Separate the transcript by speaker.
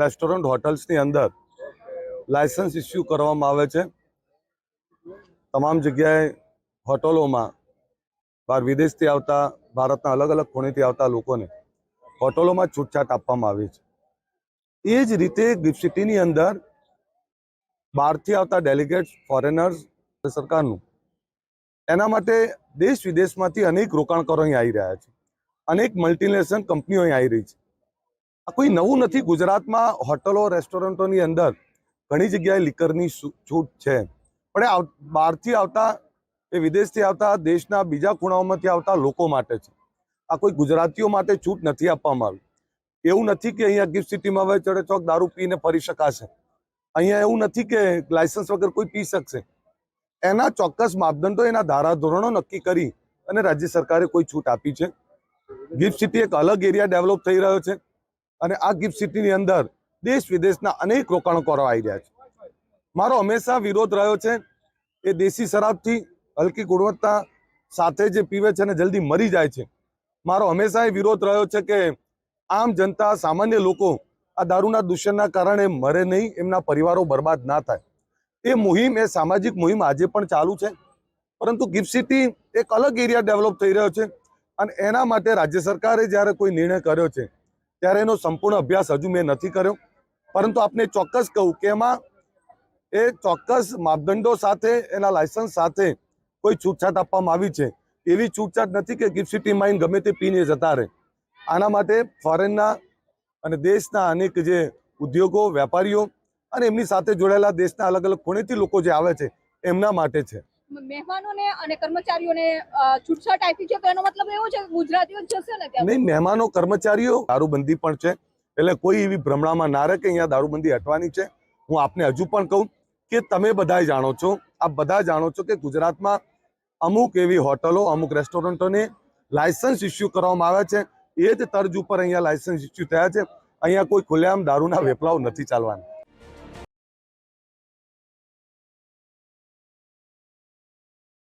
Speaker 1: Restaurant હોટલ્સની અંદર licence issue કરવામાં આવે છે. તમામ જગ્યાએ હોટલોમાં બહાર વિદેશથી આવતા, ભારતના અલગ અલગ ખૂણેથી આવતા લોકોને હોટલોમાં છૂટછાટ આપવામાં આવી છે. એ જ રીતે ગિફ્ટ સિટીની અંદર બહારથી આવતા ડેલિગેટ્સ, ફોરેનર્સ સરકારનું, એના માટે દેશ વિદેશમાંથી અનેક રોકાણકારો અહીં આવી રહ્યા છે. અનેક મલ્ટીનેશનલ કંપનીઓ અહીં આવી રહી છે. આ કોઈ નવું નથી. ગુજરાતમાં હોટલો, રેસ્ટોરન્ટોની અંદર ઘણી જગ્યાએ લિકરની છૂટ છે. પણ એ બહારથી આવતા, એ વિદેશથી આવતા, દેશના બીજા ખૂણાઓમાંથી આવતા લોકો માટે છે. આ કોઈ ગુજરાતીઓ માટે છૂટ નથી આપવામાં આવી. એવું નથી કે અહીંયા ગિફ્ટ સિટીમાં હવે ચડે ચોક દારૂ પીને ફરી શકાશે. અહીંયા એવું નથી કે લાયસન્સ વગર કોઈ પી શકશે. એના ચોક્કસ માપદંડો, એના ધારાધોરણો નક્કી કરી અને રાજ્ય સરકારે કોઈ છૂટ આપી છે. ગિફ્ટ સિટી એક અલગ એરિયા ડેવલપ થઈ રહ્યો છે. અને આ ગિફ્ટ સિટીની અંદર દેશ વિદેશના અનેક રોકાણકારો આવી રહ્યા છે. મારો હંમેશા વિરોધ રહ્યો છે એ દેશી શરાબથી હલકી ગુણવત્તા સાથે જે પીવે છે અને જલ્દી મરી જાય છે. મારો હંમેશા એ વિરોધ રહ્યો છે કે આમ જનતા સામાન્ય લોકો આ દારૂના દૂષણના કારણે મરે નહીં, એમના પરિવારો બરબાદ ના થાય. એ મુહિમ, એ સામાજિક મુહિમ આજે પણ ચાલુ છે. પરંતુ ગિફ્ટ સિટી એક અલગ એરિયા ડેવલપ થઈ રહ્યો છે અને એના માટે રાજ્ય સરકારે જ્યારે કોઈ નિર્ણય કર્યો છે ત્યારે એનો સંપૂર્ણ અભ્યાસ હજુ મેં નથી કર્યો. પરંતુ આપને ચોક્કસ કહું કે એમાં એ ચોક્કસ માપદંડો સાથે, એના લાયસન્સ સાથે કોઈ છૂટછાટ આપવામાં આવી છે. એવી છૂટછાટ નથી કે ગિફ્ટ સિટી માઇન ગમે તે પીને જતા રહે. આના માટે ફોરેનના અને દેશના અનેક જે ઉદ્યોગો, વેપારીઓ અને એમની સાથે જોડાયેલા દેશના અલગ અલગ ખૂણેથી લોકો જે આવે છે, એમના માટે છે.
Speaker 2: મહેમાનોને અને કર્મચારીઓને છૂટછાટ આપી છે, તો એનો મતલબ એવો છે ગુજરાતીઓ જશે ને ત્યાં?
Speaker 1: નહીં, મહેમાનો, કર્મચારીઓ, દારૂબંધી પણ છે. એટલે કોઈ એવી ભ્રમણામાં ના રહે કે અહીંયા દારૂબંધી હટવાની છે. હું આપને હજુ પણ કહું કે તમે બધા જાણો છો, આપ બધા જાણો છો કે ગુજરાતમાં અમુક એવી હોટલો, અમુક રેસ્ટોરન્ટોને લાયસન્સ ઇસ્યુ કરવામાં આવ્યા છે. એ જ તર્જ ઉપર અહીંયા લાયસન્સ ઇસ્યુ થયા છે. અહીંયા કોઈ ખુલ્લેઆમ દારૂના વેપલાઓ નથી ચાલવાના.